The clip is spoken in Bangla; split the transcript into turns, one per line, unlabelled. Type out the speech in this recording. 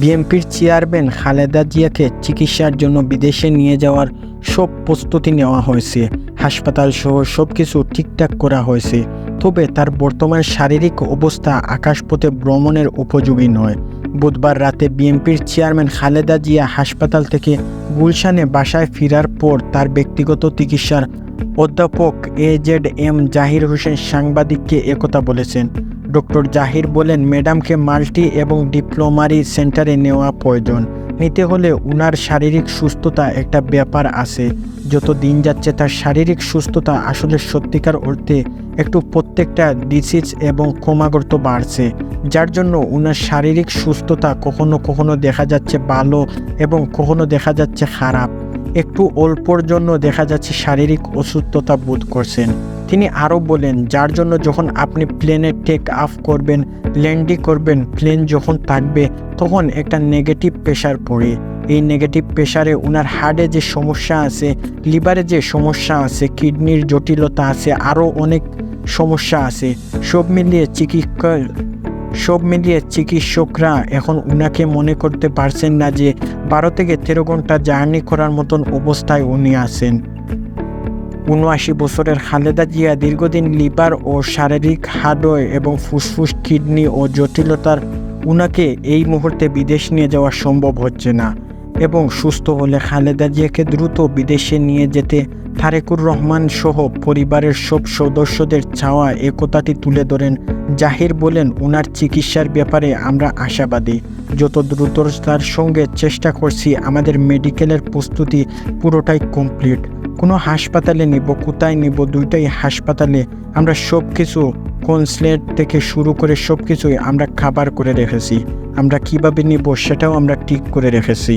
বিএনপির চেয়ারম্যান খালেদা জিয়াকে চিকিৎসার জন্য বিদেশে নিয়ে যাওয়ার সব প্রস্তুতি নেওয়া হয়েছে। হাসপাতাল সহ সব কিছু ঠিকঠাক করা হয়েছে। তবে তার বর্তমান শারীরিক অবস্থা আকাশপথে ভ্রমণের উপযোগী নয়। বুধবার রাতে বিএনপির চেয়ারম্যান খালেদা জিয়া হাসপাতাল থেকে গুলশানে বাসায় ফেরার পর তার ব্যক্তিগত চিকিৎসার অধ্যাপক A Z M Zahir Hossain সাংবাদিককে একথা বলেছেন। ডক্টর জাহির বলেন, ম্যাডামকে মাল্টি এবং ডিপ্লোমারি সেন্টারে নেওয়া প্রয়োজন। নিতে হলে উনার শারীরিক সুস্থতা একটা ব্যাপার আছে। যত দিন যাচ্ছে তার শারীরিক সুস্থতা আসলে সত্যিকার অর্থে একটু প্রত্যেকটা ডিসিজ এবং ক্রমাগত বাড়ছে। যার জন্য উনার শারীরিক সুস্থতা কখনো কখনো দেখা যাচ্ছে ভালো এবং কখনো দেখা যাচ্ছে খারাপ। একটু অল্পর জন্য দেখা যাচ্ছে শারীরিক অসুস্থতা বোধ করছেন। তিনি আরও বলেন, যার জন্য যখন আপনি প্লেনে টেক অফ করবেন ল্যান্ডিং করবেন প্লেন যখন থাকবে, তখন একটা নেগেটিভ প্রেশার পড়ে। এই নেগেটিভ প্রেশারে ওনার হার্টে যে সমস্যা আছে লিভারে যে সমস্যা আছে কিডনির জটিলতা আছে, আরও অনেক সমস্যা আছে। সব মিলিয়ে চিকিৎসা সব মিলিয়ে চিকিৎসকরা এখন উনাকে মনে করতে পারছেন না যে বারো থেকে তেরো ঘণ্টা জার্নি করার মতন অবস্থায় উনি আছেন। উনআশি বছরের খালেদা জিয়া দীর্ঘদিন লিভার ও শারীরিক হার্ডওয়ে এবং ফুসফুস, কিডনি ও জটিলতার উনাকে এই মুহূর্তে বিদেশ নিয়ে যাওয়া সম্ভব হচ্ছে না এবং সুস্থ হলে খালেদা জিয়াকে দ্রুত বিদেশে নিয়ে যেতে তারেকুর রহমান সহ পরিবারের সব সদস্যদের চাওয়া একতাটি তুলে ধরেন। জাহির বলেন, উনার চিকিৎসার ব্যাপারে আমরা আশাবাদী। যত দ্রুততার সঙ্গে চেষ্টা করছি, আমাদের মেডিকেলের প্রস্তুতি পুরোটাই কমপ্লিট। কোনো হাসপাতালে নিব, কোথায় নিব, দুইটাই হাসপাতালে আমরা সব কিছু কনসলেট থেকে শুরু করে সব কিছুই আমরা খাবার করে রেখেছি। আমরা কীভাবে নিব সেটাও আমরা ঠিক করে রেখেছি।